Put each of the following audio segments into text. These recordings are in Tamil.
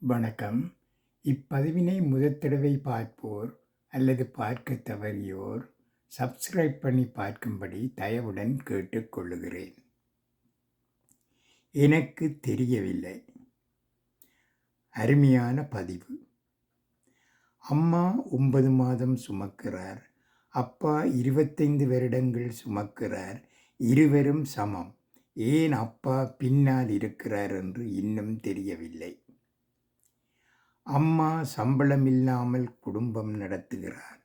வணக்கம். இப்பதிவினை முதற் தடவை பார்ப்போர் அல்லது பார்க்க தவறியோர் சப்ஸ்கிரைப் பண்ணி பார்க்கும்படி தயவுடன் கேட்டுக்கொள்ளுகிறேன் எனக்கு தெரியவில்லை. அருமையான பதிவு. அம்மா ஒன்பது மாதம் சுமக்கிறார். அப்பா இருபத்தைந்து வருடங்கள் சுமக்கிறார். இருவரும் சமம். ஏன் அப்பா பின்னால் இருக்கிறார் என்று இன்னும் தெரியவில்லை. அம்மா சம்பளம் இல்லாமல் குடும்பம் நடத்துகிறார்.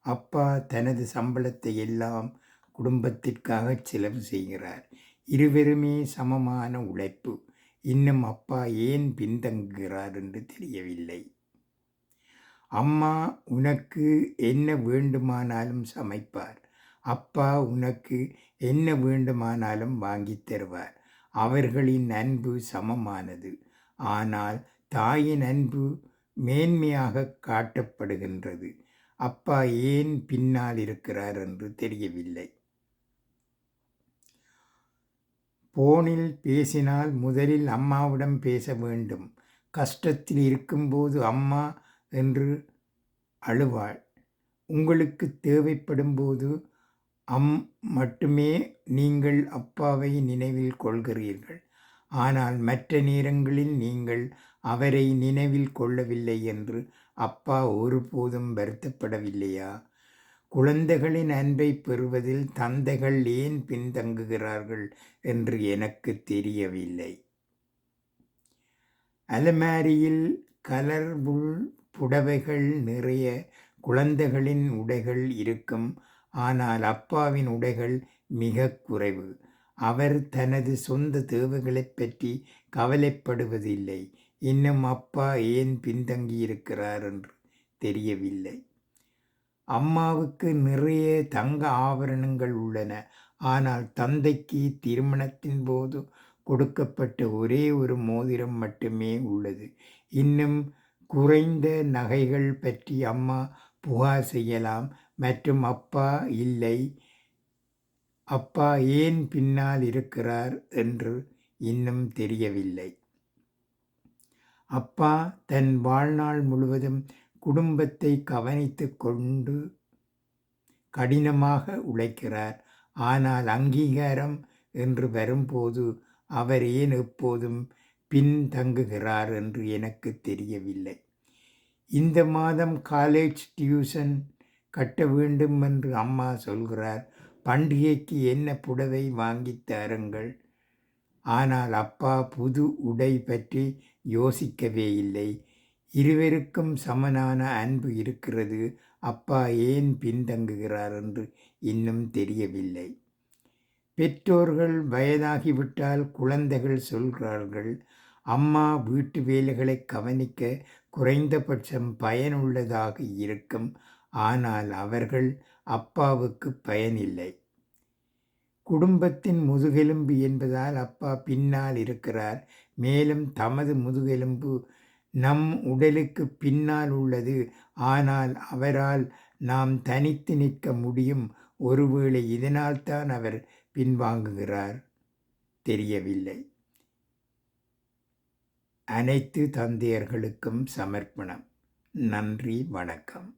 அப்பா தனது சம்பளத்தை எல்லாம் குடும்பத்திற்காக செலவு செய்கிறார். இருவருமே சமமான உழைப்பு. இன்னும் அப்பா ஏன் பின்தங்குகிறார் என்று தெரியவில்லை. அம்மா உனக்கு என்ன வேண்டுமானாலும் சமைப்பார். அப்பா உனக்கு என்ன வேண்டுமானாலும் வாங்கித் தருவார். அவர்களின் அன்பு சமமானது. ஆனால் தாயின் அன்பு மேன்மையாக காட்டப்படுகின்றது. அப்பா ஏன் பின்னால் இருக்கிறார் என்று தெரியவில்லை. போனில் பேசினால் முதலில் அம்மாவிடம் பேச வேண்டும். கஷ்டத்தில் இருக்கும்போது அம்மா என்று அழுவாள். உங்களுக்கு தேவைப்படும் போது அம் மட்டுமே நீங்கள் அப்பாவை நினைவில் கொள்கிறீர்கள். ஆனால் மற்ற நேரங்களில் நீங்கள் அவரை நினைவில் கொள்ளவில்லை என்று அப்பா ஒருபோதும் வருத்தப்படவில்லையா? குழந்தைகளின் அன்பை பெறுவதில் தந்தைகள் ஏன் பின்தங்குகிறார்கள் என்று எனக்கு தெரியவில்லை. அலமாரியில் கலர்புல் புடவைகள் நிறைய குழந்தைகளின் உடைகள் இருக்கும். ஆனால் அப்பாவின் உடைகள் மிக குறைவு. அவர் தனது சொந்த தேவைகளைப் பற்றி கவலைப்படுவதில்லை. இன்னும் அப்பா ஏன் பின்தங்கியிருக்கிறார்? என்று தெரியவில்லை. அம்மாவுக்கு நிறைய தங்க ஆபரணங்கள் உள்ளன. ஆனால் தந்தைக்கு திருமணத்தின் போது கொடுக்கப்பட்ட ஒரே ஒரு மோதிரம் மட்டுமே உள்ளது. இன்னும் குறைந்த நகைகள் பற்றி அம்மா புகார் செய்யலாம். மற்றும் அப்பா இல்லை. அப்பா ஏன் பின்னால் இருக்கிறார் என்று இன்னும் தெரியவில்லை. அப்பா தன் வாழ்நாள் முழுவதும் குடும்பத்தை கவனித்து கொண்டு கடினமாக உழைக்கிறார். ஆனால் அங்கீகாரம் என்று வரும்போது அவர் ஏன் எப்போதும் பின்தங்குகிறார் என்று எனக்கு தெரியவில்லை. இந்த மாதம் காலேஜ் டியூஷன் கட்ட வேண்டும் என்று அம்மா சொல்கிறார். பண்டிகைக்கு என்ன புடவை வாங்கி தாருங்கள்? ஆனால் அப்பா புது உடை பற்றி யோசிக்கவே இல்லை. இருவருக்கும் சமனான அன்பு இருக்கிறது. அப்பா ஏன் பின்தங்குகிறார் என்று இன்னும் தெரியவில்லை. பெற்றோர்கள் வயதாகிவிட்டால் குழந்தைகள் சொல்கிறார்கள் அம்மா வீட்டு வேலைகளை கவனிக்க குறைந்தபட்சம் பயனுள்ளதாக இருக்கும். ஆனால் அவர்கள் அப்பாவுக்கு பயனில்லை. குடும்பத்தின் முதுகெலும்பு என்பதால் அப்பா பின்னால் இருக்கிறார். மேலும் தமது முதுகெலும்பு நம் உடலுக்கு பின்னால் உள்ளது. ஆனால் அவரால் நாம் தனித்து நிற்க முடியும். ஒருவேளை இதனால்தான் அவர் பின்வாங்குகிறார். தெரியவில்லை. அனைத்து தந்தையர்களுக்கும் சமர்ப்பணம். நன்றி வணக்கம்.